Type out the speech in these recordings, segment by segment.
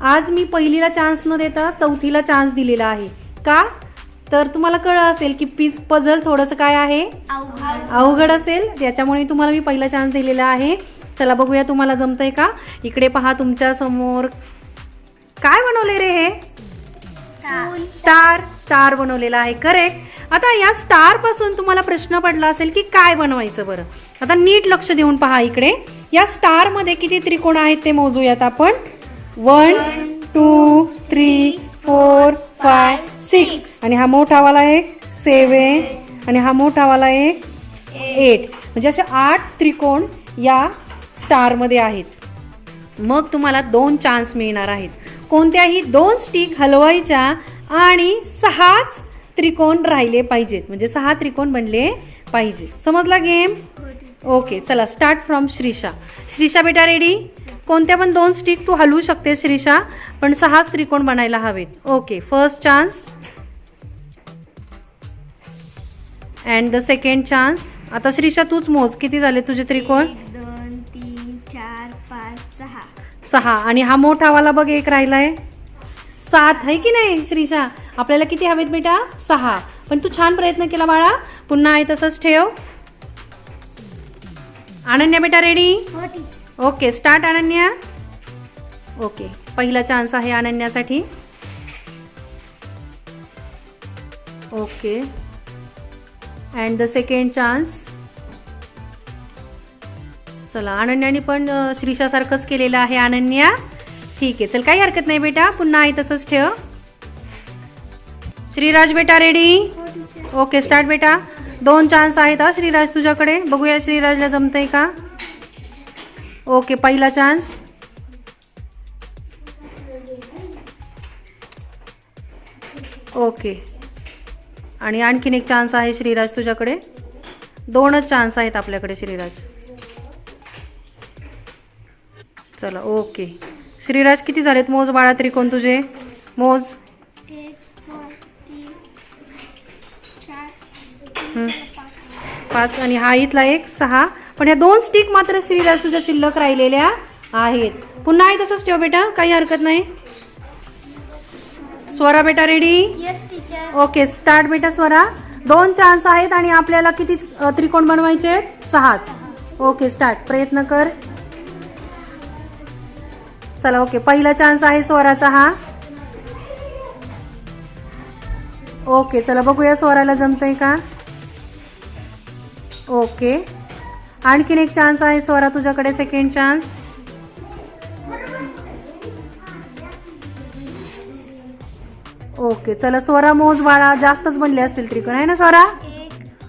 आज मी पहिलीला चान्स न देता चौथीला चान्स दिलेला आहे. का? तर तुम्हाला कळलं असेल की पी पझल थोडंसं काय आहे? अवघड. असेल. त्याच्यामुळे तुम्हाला मी पहिला चान्स दिलेला आहे. चला बघूया तुम्हाला जमतंय का? इकडे पहा तुमच्यासमोर. काय बनवले रे हे? स्टार स्टार बनवलेला आहे. करेक्ट आता या स्टारपासून तुम्हाला प्रश्न पडला असेल की काय बनवायचं बरं? आता नीट लक्ष देऊन पहा इकडे. या स्टारमध्ये किती त्रिकोण आहेत ते मोजूयात आपण. One two three four five six. आणि हा मोठावाला एक सेवन आणि हा मोठावाला एक एट. म्हणजे असे आठ त्रिकोण या स्टारमध्ये आहेत. मग तुम्हाला दोन चान्स मिळणार आहेत. कोणत्याही दोन स्टिक हलवायच्या आणि सहाच त्रिकोण राहिले पाहिजेत. म्हणजे सहा त्रिकोण बनले पाहिजे समजला गेम? ओके चला स्टार्ट फ्रॉम श्रीषा. श्रीषा बेटा रेडी कोणत्या पण दोन स्टिक तू हलवू शकते श्रीषा पण सहाच त्रिकोण बनायला हवेत. Okay first chance and the second chance आता श्रीषा तूच मोज. किती झाले तुझे त्रिकोण? दोन तीन चार पाच सहा. सहा. आणि हा मोठावाला बघ एक राहिलाय. सात. आहे की नाही श्रीषा आपल्याला किती हवेत बेटा? सहा. पण तू छान प्रयत्न केला बाळा. पुन्हा आहे तसंच ठेव. अनन्या बेटा रेडी हो. Okay start Ananya. ओके पहिला चान्स आहे अनन्यासाठी. Okay. And the second chance चला अनन्याने पण श्रीशासारखंच श्रीषासारखंच केलेलं आहे अनन्या. ठीक आहे चल काही हरकत नाही बेटा पुन्हा आहे तसंच ठेव. श्रीराज बेटा रेडी ओके स्टार्ट बेटा. दोन चान्स आहेत हा श्रीराज तुझ्याकडे. बघूया श्रीराजला जमतंय का? ओके पहिला चान्स ओके. आणि आणखीन एक चान्स आहे श्रीराज तुझ्याकडे. दोनच चान्स आहेत आपल्याकडे श्रीराज. चला ओके. श्रीराज किती झालेत मोज? बाळा त्रिकोण तुझे. मोज? पाच. आणि हा इथला एक सहा. पण ह्या दोन स्टिक मात्र श्रीराज तुझ्या शिल्लक राहिलेल्या आहेत. पुन्हा आहे तसंच ठेव बेटा काही हरकत नाही. स्वरा बेटा रेडी ओके स्टार्ट बेटा स्वरा. दोन चान्स आहेत आणि आपल्याला किती त्रिकोण बनवायचे? आहेत? सहाच. ओके स्टार्ट प्रयत्न कर. चला ओके पहिला चान्स आहे स्वराचा हा. ओके चला बघूया स्वराला जमतंय का? ओके आणखीन एक चान्स आहे स्वरा तुझ्याकडे सेकंड चान्स ओके चला स्वरा मोज बाळा जास्तच बनले असतील त्रिकोण आहे ना स्वरा?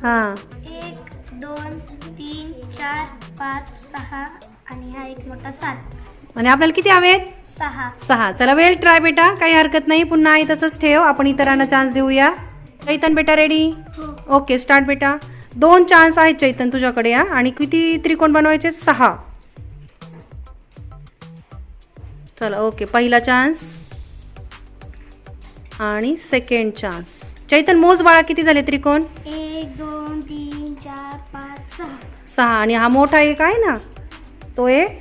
हां. एक दोन तीन चार पाच सहा आणि हा एक मोठा सात. आणि आपल्याला किती हवेत सहा. सहा. चला वेल ट्राय बेटा काही हरकत नाही पुन्हा आहे तसंच ठेव. आपण इतरांना चान्स देऊया. चैतन बेटा रेडी ओके स्टार्ट बेटा. दोन चान्स आहेत चैतन तुझ्याकडे या आणि किती त्रिकोण बनवायचे? सहा. चला ओके पहिला चान्स आणि सेकंड चान्स चैतन मोज बाळा किती झाले त्रिकोण? एक दोन तीन चार पाच सहा. सहा. आणि हा मोठा एक आहे ना? तो एक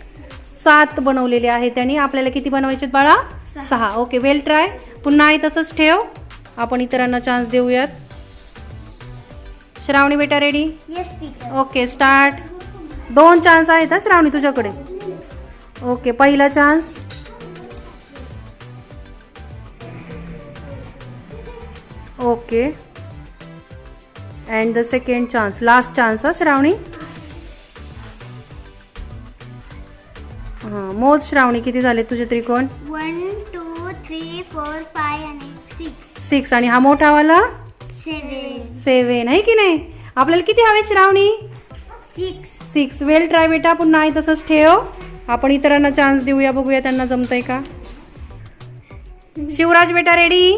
सात बनवलेले आहे त्यांनी. आपल्याला किती बनवायचे बाळा? सहा. सहा. ओके वेल ट्राय पुन्हा आहे तसंच ठेव. आपण इतरांना चान्स देऊयात. श्रावणी बेटा ready yes teacher okay start दोन चान्स आहेत हा श्रावणी तुझ्याकडे. ओके पहिला chance okay and the second chance last chance हा श्रावणी? हां मोज श्रावणी किती झाले तुझे त्रिकोण? One two three four five आणि सिक्स सिक्स आणि हा मोठावाला सेवन सेवन आहे की नाही? आपल्याला किती हवे Shravani? Six six well try बेटा पुन्हा आहे तसंच ठेव. आपण इतरांना चान्स देऊया बघूया त्यांना जमतंय का? शिवराज बेटा रेडी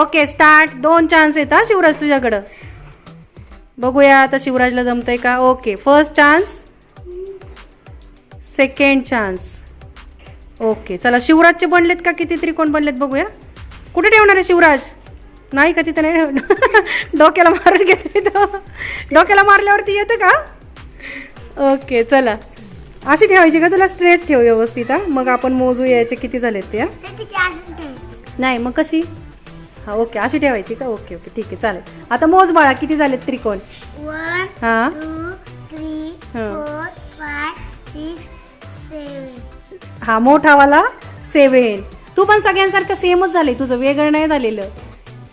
ओके स्टार्ट दोन चान्स हा शिवराज तुझ्याकडं. बघूया आता शिवराजला जमतंय का? Okay first chance second chance okay चला शिवराजचे बनलेत का किती त्रिकोण बनलेत बघूया? कुठे ठेवणार आहे शिवराज? नाही का तिथं नाही? डोक्याला मारून घेतो डोक्याला मारल्यावरती येतं का? ओके चला. अशी ठेवायची का तुला स्ट्रेट ठेव व्यवस्थित हा? मग आपण मोजू यायचे किती झालेत ते हा? नाही मग कशी? हा ओके अशी ठेवायची का? ओके ओके ठीक आहे चालेल. आता मोज बाळा किती झालेत त्रिकोण? हा? हं. हा मोठावाला सेवन तू पण सगळ्यांसारखं सेमच झाले तुझं वेगळं नाही झालेलं.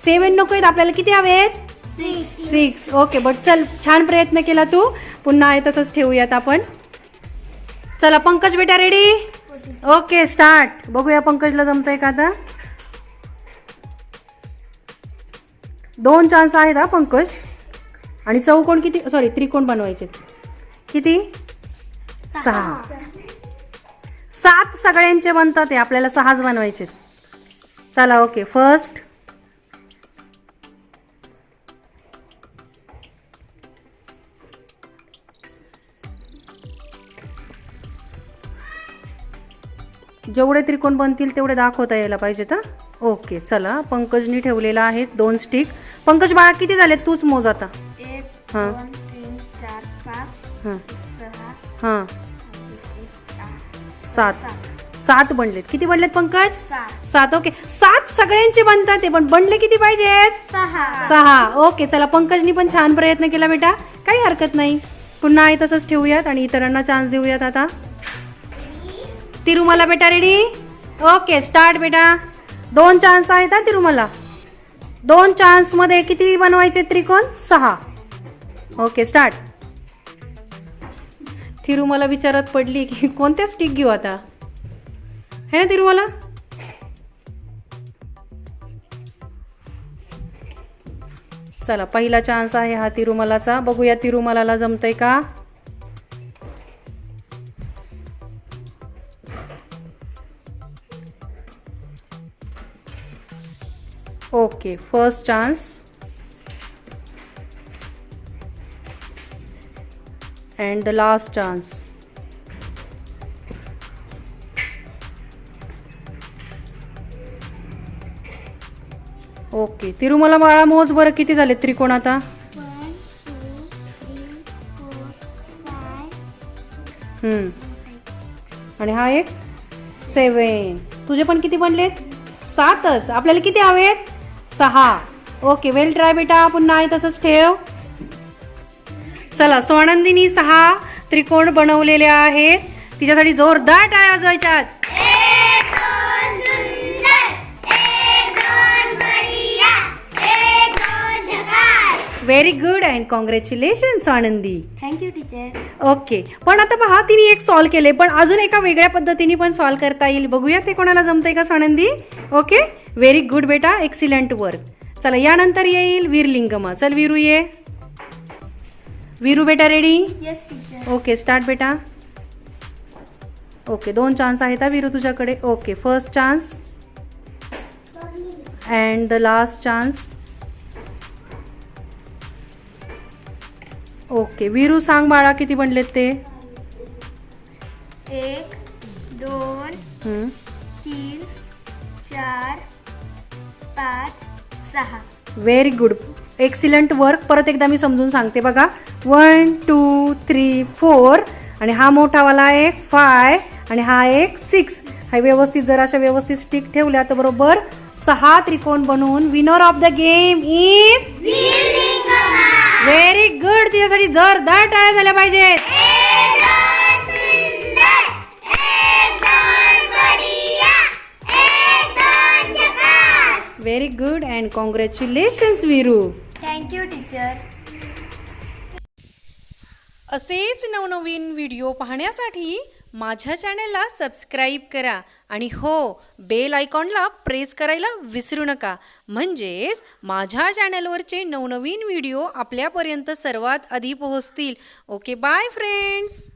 सेवन नको आहेत आपल्याला किती हवेत सिक्स सिक्स ओके बट चल छान प्रयत्न केला तू. पुन्हा आहे तसंच ठेवूयात आपण. चला पंकज बेटा रेडी ओके स्टार्ट बघूया पंकजला जमतंय का आता. दोन चान्स आहेत हा पंकज. आणि चौकोन किती? सॉरी त्रिकोण बनवायचे किती? सहा. सात सगळ्यांचे बनतात ते आपल्याला सहाच बनवायचे चला ओके फर्स्ट जेवढे त्रिकोण बनतील तेवढे दाखवता यायला पाहिजेत हा? ओके चला. पंकजनी ठेवलेला आहे दोन स्टिक पंकज बाळा किती झाले तूच मोज आता. हां. हां. हां. सात. सात. बनलेत. किती बनलेत पंकज? सात. सात ओके. सात सगळ्यांचे बनतात ते पण बनले किती पाहिजेत? सहा. सहा. ओके चला पंकजनी पण छान प्रयत्न केला बेटा. काही हरकत नाही. पुन्हा आहे तसंच ठेवूयात आणि इतरांना चान्स देऊयात आता. तिरुमला बेटा रेडी ओके स्टार्ट बेटा. दोन चान्स आहेत हा तिरुमला. दोन चान्समध्ये किती बनवायचे त्रिकोण? सहा. ओके स्टार्ट तिरुमला विचारत पडली की कोणत्या स्टिक घेऊ आता? है ना तिरुमला? चला पहिला चान्स आहे हा तिरुमलाचा. बघूया तिरुमलाला जमतंय का? Okay first chance and the last chance okay Tirumala बाळा मोज बरं किती झाले त्रिकोण आता? आणि हा एक? सेवन तुझे पण किती बनलेत? सातच. आपल्याला किती हवेत सहा. ओके वेल ट्राय बेटा पुन्हा आहे तसंच ठेव. चला स्वानंदिनी सहा त्रिकोण बनवलेले आहेत. तिच्यासाठी जोरदार टाळ्या वाजवायच्यात. Very good and congratulations Anandi thank you teacher okay पण आता पहा तिने एक सॉल्व केले पण अजून एका वेगळ्या पद्धतीने पण सॉल्व करता येईल. बघूया ते कोणाला जमतंय का सानंदी ओके व्हेरी गुड बेटा. एक्सिलंट वर्क चला यानंतर येईल वीरलिंगमा. चल वीरू ये. वीरू बेटा ready yes teacher okay start बेटा. ओके दोन चान्स आहेत हा वीरू तुझ्याकडे. Okay first chance and the last chance okay Veeru सांग बाळा किती बनलेत ते? एक दोन. तीन चार पाच सहा. व्हेरी गुड एक्सिलंट वर्क परत एकदा मी समजून सांगते बघा. वन टू थ्री फोर आणि हा मोठावाला एक फाय आणि हा एक सिक्स हा व्यवस्थित जर अशा व्यवस्थित स्टिक ठेवल्या तर बरोबर सहा त्रिकोण बनवून winner of the game is very good तिच्यासाठी जोरदार टाळ्या झाल्या पाहिजेत. Very good and congratulations Veeru thank you teacher असेच नवनवीन व्हिडिओ पाहण्यासाठी माझ्या चॅनेलला सबस्क्राईब करा आणि हो बेल आयकॉनला प्रेस करायला विसरू नका. म्हणजेच माझ्या चॅनलवरचे नवनवीन व्हिडिओ आपल्यापर्यंत सर्वात आधी पोहोचतील. Okay bye friends!